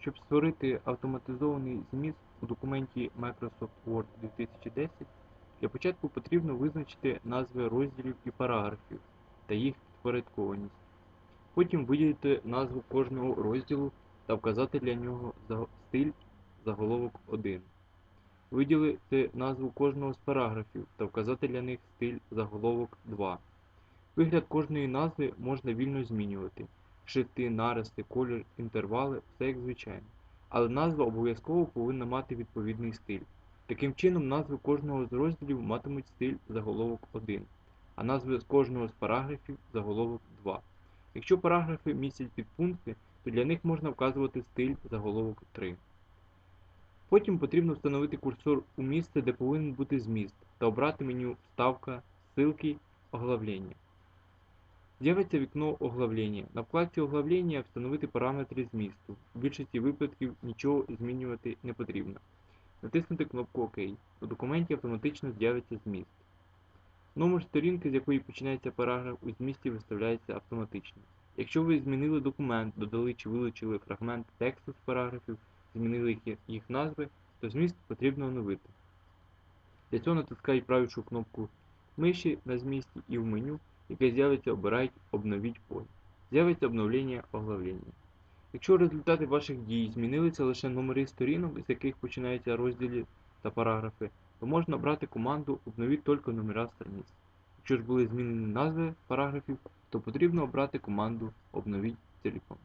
Щоб створити автоматизований зміст у документі Microsoft Word 2010, для початку потрібно визначити назви розділів і параграфів та їх підпорядкованість. Потім виділити назву кожного розділу та вказати для нього стиль заголовок 1. Виділити назву кожного з параграфів та вказати для них стиль заголовок 2. Вигляд кожної назви можна вільно змінювати. Шрифти, наристи, колір, інтервали все як звичайно. Але назва обов'язково повинна мати відповідний стиль. Таким чином, назви кожного з розділів матимуть стиль заголовок 1, а назви з кожного з параграфів заголовок 2. Якщо параграфи містять підпункти, то для них можна вказувати стиль заголовок 3. Потім потрібно встановити курсор у місце, де повинен бути зміст, та обрати меню Вставка, ссылки, оглавлення. З'явиться вікно оглавлення. На вкладці оглавлення встановити параметри змісту. У більшості випадків нічого змінювати не потрібно. Натиснути кнопку ОК. У документі автоматично з'явиться зміст. Номер сторінки, з якої починається параграф, у змісті виставляється автоматично. Якщо ви змінили документ, додали чи вилучили фрагмент тексту з параграфів, змінили їх, назви, то зміст потрібно оновити. Для цього натискають правішу кнопку миші на змісті і в меню, яке з'явиться, обирають Обновіть поле. З'явиться обновлення оглавлення. Якщо результати ваших дій змінилися лише номери сторінок, з яких починаються розділи та параграфи, то можна обрати команду Обновіть тільки номера страниць. Якщо ж були змінені назви параграфів, то потрібно обрати команду Обновіть ціліком.